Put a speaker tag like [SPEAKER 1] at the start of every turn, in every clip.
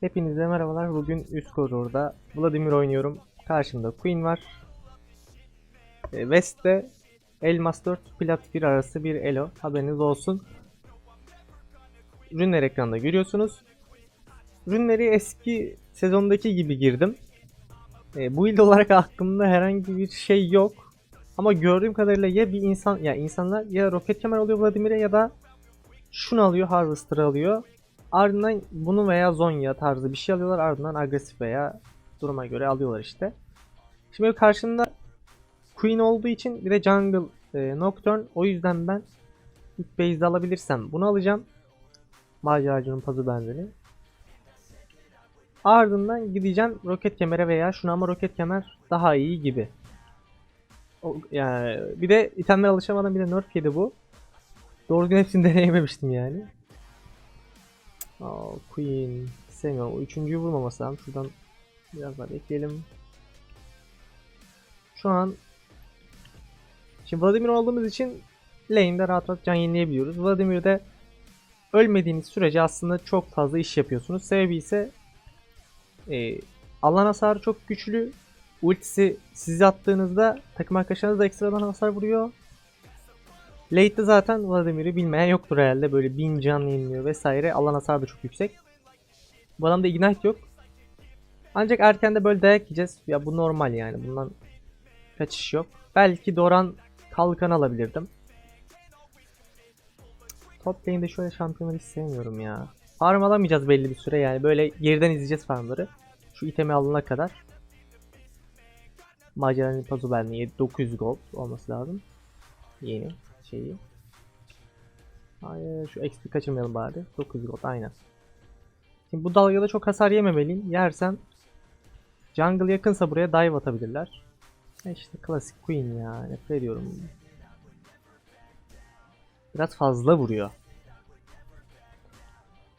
[SPEAKER 1] Hepinize merhabalar. Bugün üst koridorda Vladimir oynuyorum. Karşımda Queen var. E, West'te Elmas 4 Plat 1 arası bir Elo. Haberiniz olsun. Ürünler ekranda görüyorsunuz. Ürünleri eski sezondaki gibi girdim. E, build olarak aklımda herhangi bir şey yok. Ama gördüğüm kadarıyla ya bir insan ya insanlar ya roket kemer alıyor Vladimir'e ya da şunu alıyor Harvester'ı alıyor. Ardından bunu veya Zonya tarzı bir şey alıyorlar. Ardından agresif veya duruma göre alıyorlar işte. Şimdi karşımda Queen olduğu için bir de Jungle e, Nocturne. O yüzden ben ilk base'de alabilirsem bunu alacağım. Maceracının pazı benzeri. Ardından gideceğim roket kemere veya şuna ama roket kemer daha iyi gibi. O, yani bir de itemlere alışamadan bir de nerf yedi bu. Doğru düzgün hepsini deneyememiştim yani. Aa, Queen. Sevmiyorum. O üçüncüyü vurmaması lazım. Şuradan biraz daha bekleyelim. Şu an Şimdi Vladimir olduğumuz için lane'de rahat rahat can yenileyebiliyoruz. Vladimir'de ölmediğiniz sürece aslında çok fazla iş yapıyorsunuz. Sebebi ise e, alan hasarı çok güçlü. Ultisi sizi attığınızda takım arkadaşlarınız da ekstradan hasar vuruyor. Late'de zaten Vladimir'i bilmeyen yoktur herhalde. Böyle 1000 can yeniliyor vesaire. Alan hasarı da çok yüksek. Bu adamda ignite yok. Ancak erkende böyle dayak yiyeceğiz. Ya bu normal yani. Bundan kaçış yok. Belki Doran kalkan alabilirdim. Top lane'de şöyle şampiyonları hiç sevmiyorum ya. Farm alamayacağız belli bir süre yani. Böyle geriden izleyeceğiz farmları. Şu itemi alana kadar. Maceranın benliği 900 gold olması lazım. Yeni şeyi. Hayır şu XP kaçırmayalım bari. 900 gold aynen. Şimdi bu dalgada çok hasar yememeliyim. Yersem jungle yakınsa buraya dive atabilirler. E işte klasik queen ya. Nefret ediyorum. Biraz fazla vuruyor.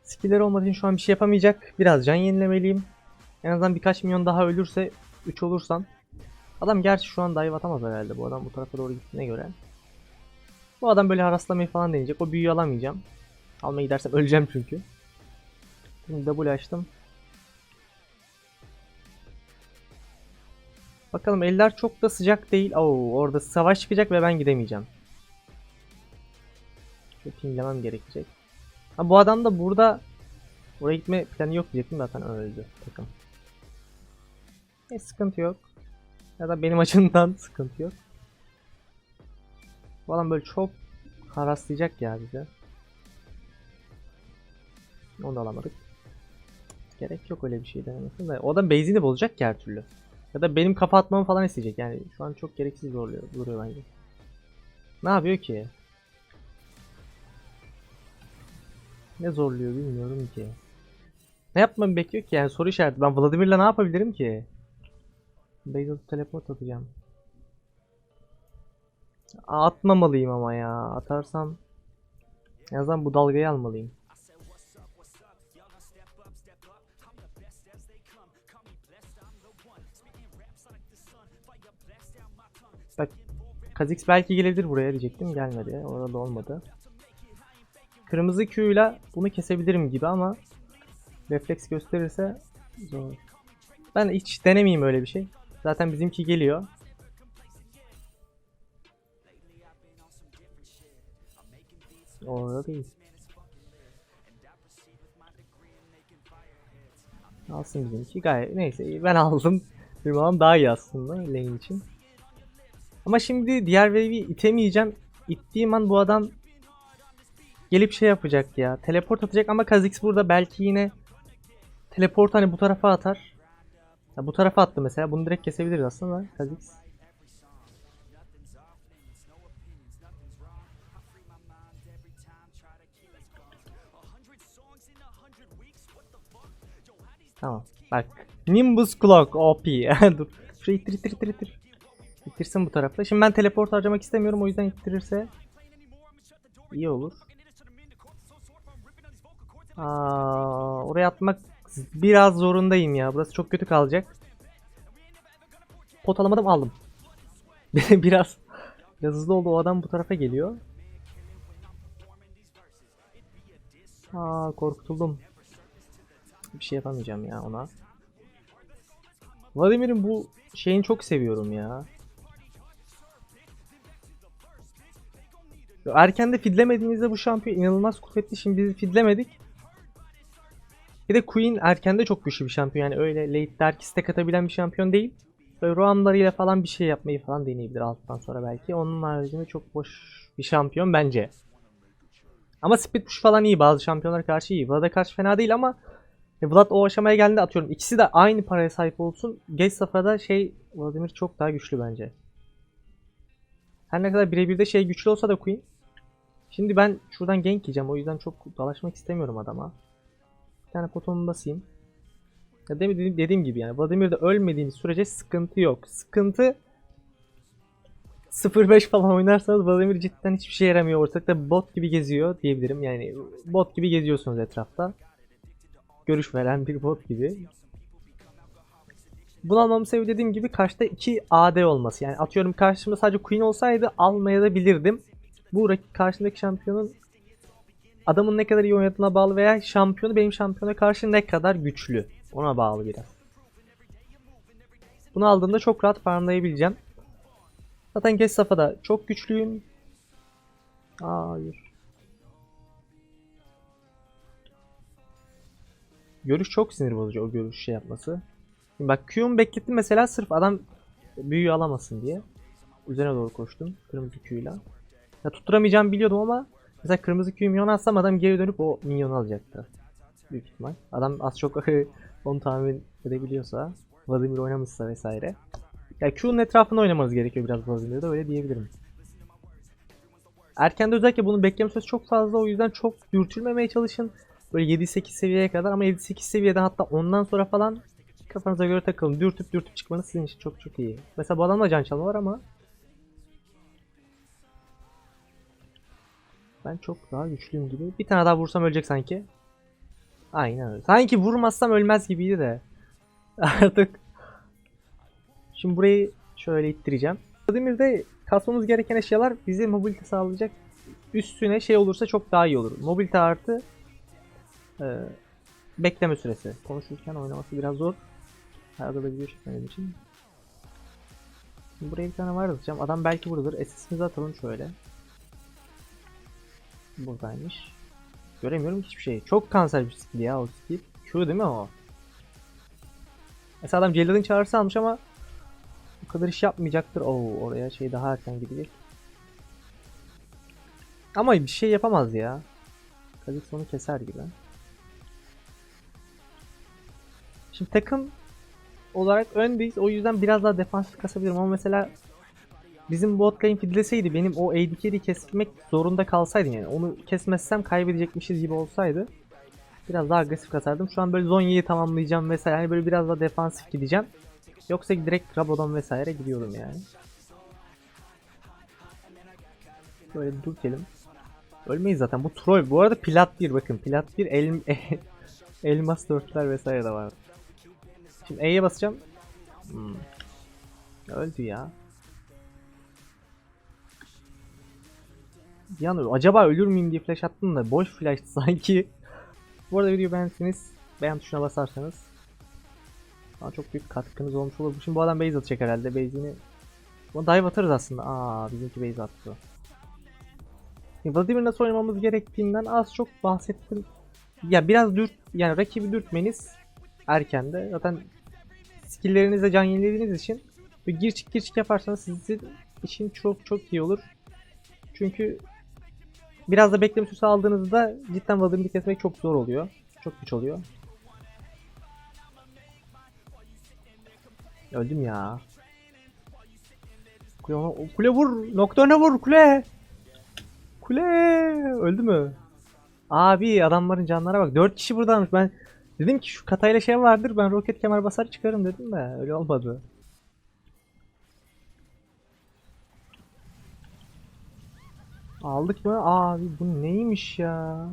[SPEAKER 1] Skiller olmadığı için şu an bir şey yapamayacak. Biraz can yenilemeliyim. En azından birkaç milyon daha ölürse 3 olursam. Adam gerçi şu an dive atamaz herhalde. Bu adam bu tarafa doğru gittiğine göre. Bu adam böyle haraslamayı falan deneyecek. O büyüyü alamayacağım. Almaya gidersem öleceğim çünkü. Şimdi double açtım. Bakalım eller çok da sıcak değil. Oo, orada savaş çıkacak ve ben gidemeyeceğim. Şu pinglemem gerekecek. Ha, bu adam da burada oraya gitme planı yok diyecektim zaten öldü takım. E, sıkıntı yok. Ya da benim açımdan sıkıntı yok. Adam böyle çok haraslayacak ya bize. Onu da alamadık. Gerek yok öyle bir şey denemesine de. O da base'ini bozacak ki her türlü. Ya da benim kafa atmamı falan isteyecek yani. Şu an çok gereksiz zorluyor, duruyor bence. Ne yapıyor ki? Ne zorluyor bilmiyorum ki. Ne yapmamı bekliyor ki yani soru işareti. Ben Vladimir'le ne yapabilirim ki? Atıp teleport atacağım. Atmamalıyım ama ya. Atarsam en azından bu dalgayı almalıyım. Bak Kha'Zix belki gelebilir buraya diyecektim. Gelmedi. Orada olmadı. Kırmızı Q ile bunu kesebilirim gibi ama refleks gösterirse zor. Ben hiç denemeyeyim öyle bir şey. Zaten bizimki geliyor. Orada değil. Alsın bizimki gayet neyse ben aldım. Firmam daha iyi aslında lane için. Ama şimdi diğer wave'i itemeyeceğim. İttiğim an bu adam gelip şey yapacak ya. Teleport atacak ama Kha'Zix burada belki yine teleport hani bu tarafa atar. Ya bu tarafa attı mesela. Bunu direkt kesebiliriz aslında Kha'Zix. Tamam. Bak. Nimbus Clock OP. Dur. Şurayı ittir ittir ittir ittir. İttirsin bu tarafta. Şimdi ben teleport harcamak istemiyorum. O yüzden ittirirse iyi olur. Aa, oraya atmak biraz zorundayım ya. Burası çok kötü kalacak. Pot alamadım aldım. biraz biraz hızlı oldu. O adam bu tarafa geliyor. Aa korkutuldum. Bir şey yapamayacağım ya ona. Vladimir'in bu şeyini çok seviyorum ya. Erken de fidlemediğinizde bu şampiyon inanılmaz kuvvetli. Şimdi biz fidlemedik. Bir de Queen erken de çok güçlü bir şampiyon. Yani öyle late dark stack atabilen bir şampiyon değil. Böyle roamlarıyla falan bir şey yapmayı falan deneyebilir alttan sonra belki. Onun haricinde çok boş bir şampiyon bence. Ama speed push falan iyi. Bazı şampiyonlara karşı iyi. Vlad'a karşı fena değil ama e, Vlad o aşamaya geldiğinde atıyorum. İkisi de aynı paraya sahip olsun. Geç safhada şey Vladimir çok daha güçlü bence. Her ne kadar birebir de şey güçlü olsa da Queen. Şimdi ben şuradan gank yiyeceğim. O yüzden çok dalaşmak istemiyorum adama. Bir tane potomu basayım. Ya dediğim, dediğim gibi yani Vladimir'de ölmediğiniz sürece sıkıntı yok. Sıkıntı 0-5 falan oynarsanız Vladimir cidden hiçbir şey yaramıyor. Ortalıkta bot gibi geziyor diyebilirim. Yani bot gibi geziyorsunuz etrafta. Görüş veren bir bot gibi. Bunu almamın sebebi dediğim gibi karşıda 2 AD olması. Yani atıyorum karşımda sadece Queen olsaydı almaya da bilirdim. Bu rakip karşındaki şampiyonun adamın ne kadar iyi oynadığına bağlı veya şampiyonu benim şampiyona karşı ne kadar güçlü. Ona bağlı biraz. Bunu aldığımda çok rahat farmlayabileceğim. Zaten geç safhada çok güçlüyüm. Hayır. Görüş çok sinir bozucu o görüş şey yapması. Şimdi bak Q'mu beklettim mesela sırf adam büyüyü alamasın diye. Üzerine doğru koştum kırmızı Q'yla. Ya tutturamayacağımı biliyordum ama mesela kırmızı Q'yu minyon atsam adam geri dönüp o minyonu alacaktı. Büyük ihtimal. Adam az çok onu tahmin edebiliyorsa, Vladimir oynamışsa vesaire. Ya Q'nun etrafında oynamanız gerekiyor biraz Vladimir'de öyle diyebilirim. Erken de özellikle bunu bekleme süresi çok fazla o yüzden çok dürtülmemeye çalışın. Böyle 7-8 seviyeye kadar ama 7-8 seviyeden hatta ondan sonra falan kafanıza göre takılın. Dürtüp dürtüp çıkmanız sizin için çok çok iyi. Mesela bu adamda can çalma var ama ben çok daha güçlüyüm gibi. Bir tane daha vursam ölecek sanki. Aynen öyle. Sanki vurmazsam ölmez gibiydi de. Artık Şimdi burayı şöyle ittireceğim. Vladimir'de kasmamız gereken eşyalar bize mobilite sağlayacak. Üstüne şey olursa çok daha iyi olur. Mobilite artı e, bekleme süresi. Konuşurken oynaması biraz zor. Arada da video çekmediğim için. Şimdi buraya bir tane var atacağım. Adam belki buradadır. SS'imizi atalım şöyle. Buradaymış. Göremiyorum hiçbir şey. Çok kanser bir skill ya o skill. Q değil mi o? Mesela adam Jailer'ın çağrısı almış ama bu kadar iş yapmayacaktır. Oo oraya şey daha erken gidecek. Ama bir şey yapamaz ya. Kha'Zix onu keser gibi. Şimdi takım olarak öndeyiz. O yüzden biraz daha defansif kasabilirim ama mesela bizim bot lane fidleseydi benim o AD kesmek zorunda kalsaydım yani onu kesmezsem kaybedecekmişiz gibi olsaydı biraz daha agresif kasardım. Şu an böyle Zonya'yı tamamlayacağım vesaire yani böyle biraz daha defansif gideceğim. Yoksa direkt Rabadon vesaire gidiyorum yani. Böyle dürtelim. Ölmeyiz zaten. Bu troll. Bu arada plat 1 bakın. Plat 1 el, elmas dörtler vesaire de var. Şimdi E'ye basacağım. Hmm. Öldü ya. Bir an acaba ölür müyüm diye flash attım da boş flash'tı sanki. Bu arada video beğenseniz beğen tuşuna basarsanız bana çok büyük katkınız olmuş olur. Şimdi bu adam base atacak herhalde. Base'ini Buna dive atarız aslında. Aa bizimki base attı. Şimdi Vladimir nasıl oynamamız gerektiğinden az çok bahsettim. Ya biraz dürt yani rakibi dürtmeniz erken de zaten skill'lerinizle can yenilediğiniz için bir gir çık gir çık yaparsanız sizin için çok çok iyi olur. Çünkü biraz da bekleme süresi aldığınızda cidden Vladimir'i kesmek çok zor oluyor. Çok güç oluyor. Öldüm ya. Kule, kule vur. Nocturne'e vur kule. Kule. Öldü mü? Abi adamların canlara bak. 4 kişi buradaymış. Ben dedim ki şu katayla şey vardır. Ben roket kemer basar çıkarım dedim de öyle olmadı. Aldık mı? Abi bu neymiş ya?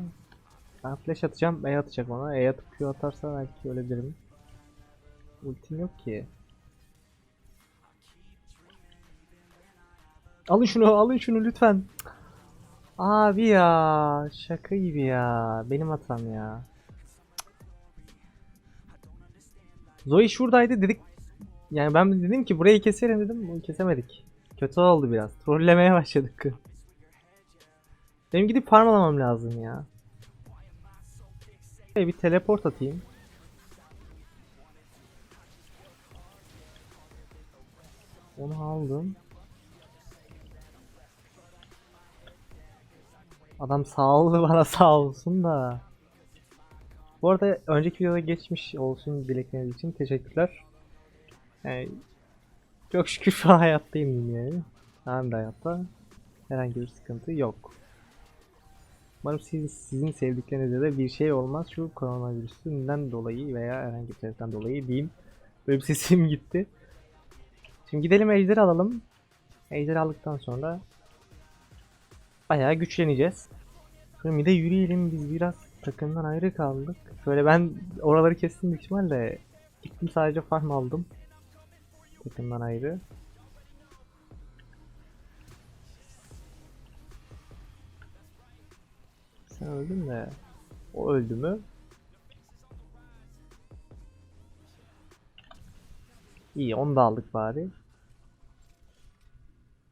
[SPEAKER 1] Ben flash atacağım. E atacak bana. E atıp Q atarsa belki ölebilirim. Ultim yok ki. Alın şunu, alın şunu lütfen. Abi ya, şaka gibi ya. Benim hatam ya. Zoe şuradaydı dedik. Yani ben dedim ki burayı keselim dedim. Bunu kesemedik. Kötü oldu biraz. Trollemeye başladık. Benim gidip farmlamam lazım ya. Bir teleport atayım. Onu aldım. Adam sağ oldu bana sağ olsun da. Bu arada önceki videoda geçmiş olsun dilekleriniz için teşekkürler. Yani çok şükür şu an hayattayım yani. Ben de hayatta. Herhangi bir sıkıntı yok. Umarım siz, sizin sevdiklerinize de bir şey olmaz şu koronavirüsünden dolayı veya herhangi bir sebepten dolayı diyeyim. Böyle bir sesim gitti. Şimdi gidelim ejder alalım. Ejder aldıktan sonra bayağı güçleneceğiz. Bir de yürüyelim biz biraz takımdan ayrı kaldık. Şöyle ben oraları kestim büyük ihtimalle. Gittim sadece farm aldım. Takımdan ayrı. Sen öldün de o öldü mü? İyi onu da aldık bari.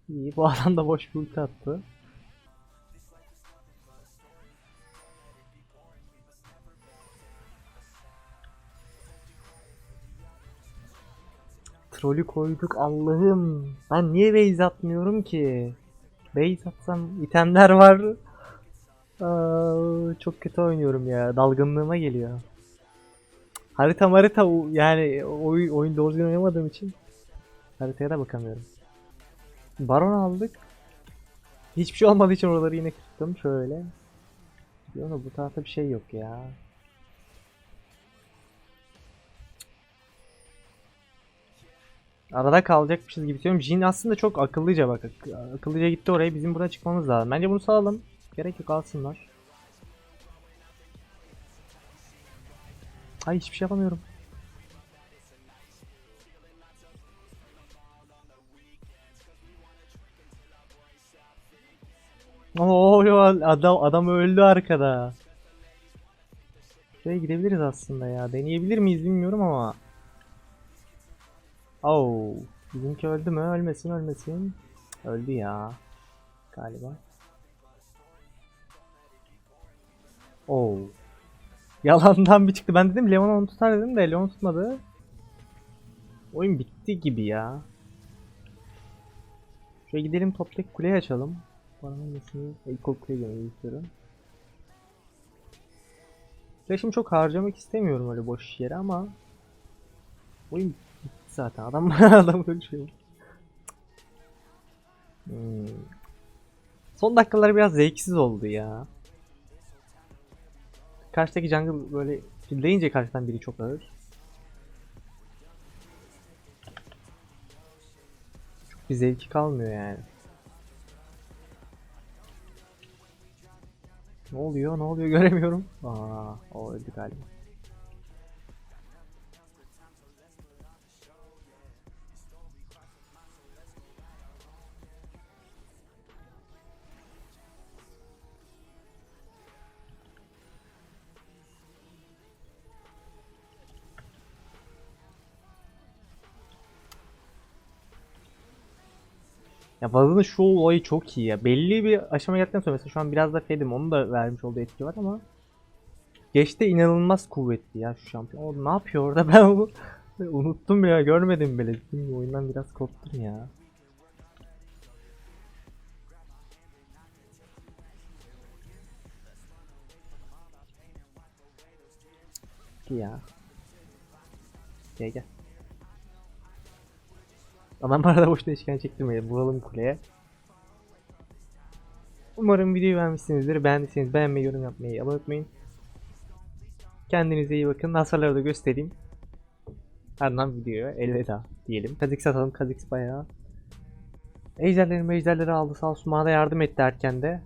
[SPEAKER 1] İyi bu adam da boş bir ulti attı. Trolü koyduk Allah'ım. Ben niye base atmıyorum ki? Base atsam itemler var. Aa, çok kötü oynuyorum ya. Dalgınlığıma geliyor. Harita harita yani oyun, oyun doğru düzgün oynamadığım için haritaya da bakamıyorum. Baron aldık. Hiçbir şey olmadığı için oraları yine kırdım şöyle. Ama bu tarafta bir şey yok ya. Arada kalacakmışız gibi hissediyorum. Jin aslında çok akıllıca bak. ak- Akıllıca gitti oraya. Bizim buradan çıkmamız lazım. Bence bunu sağalım. Gerek yok alsınlar. Ay hiçbir şey yapamıyorum. Oo adam adam öldü arkada. Şuraya gidebiliriz aslında ya. Deneyebilir miyiz bilmiyorum ama. Oo, bizimki öldü mü? Ölmesin, ölmesin. Öldü ya. Galiba. Oo. Yalandan bir çıktı. Ben dedim Leon onu tutar dedim de Leon tutmadı. Oyun bitti gibi ya. Şöyle gidelim top tek kuleyi açalım. Bana nesini ilk kuleye göre istiyorum. Flash'ımı çok harcamak istemiyorum öyle boş yere ama oyun zaten. Adam adam böyle şey oldu. Hmm. Son dakikalar biraz zevksiz oldu ya. Karşıdaki jungle böyle filleyince karşıdan biri çok ağır. Çok bir zevki kalmıyor yani. Ne oluyor? Ne oluyor? Göremiyorum. Aa, o öldü galiba. Ya Vaz'ın şu olayı çok iyi ya. Belli bir aşama geldikten sonra mesela şu an biraz da fedim onun da vermiş olduğu etki var ama Geçte inanılmaz kuvvetli ya şu şampiyon. O ne yapıyor orada ben onu unuttum ya görmedim bile. Şimdi oyundan biraz koptum ya. Ya. Gel gel. Adam bana da boşuna işkence çektirmeyin. Vuralım kuleye. Umarım videoyu beğenmişsinizdir. Beğendiyseniz beğenmeyi, yorum yapmayı abone unutmayın. Kendinize iyi bakın. Hasarları da göstereyim. Ardından videoya elveda diyelim. Kha'Zix atalım. Kha'Zix bayağı. Ejderleri mejderleri aldı. Sağ olsun bana da yardım etti erken de.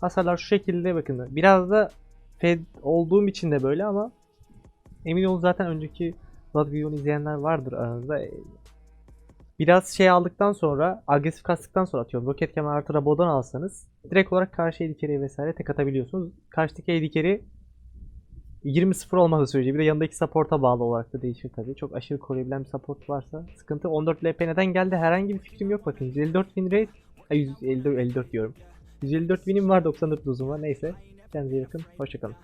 [SPEAKER 1] Hasarlar şu şekilde bakın. Biraz da fed olduğum için de böyle ama emin olun zaten önceki videonu izleyenler vardır aranızda. Biraz şey aldıktan sonra agresif kastıktan sonra atıyorum. Roket kemer artı Rabo'dan alsanız direkt olarak karşı edikeri vesaire tek atabiliyorsunuz. Karşıdaki edikeri 20-0 olmadığı sürece bir de yanındaki support'a bağlı olarak da değişir tabii. Çok aşırı koruyabilen bir support varsa sıkıntı. 14 LP neden geldi herhangi bir fikrim yok bakın. 154 win rate. Ay 154, 54 diyorum. 154 winim var 94 losum var neyse. Kendinize iyi bakın. Hoşçakalın.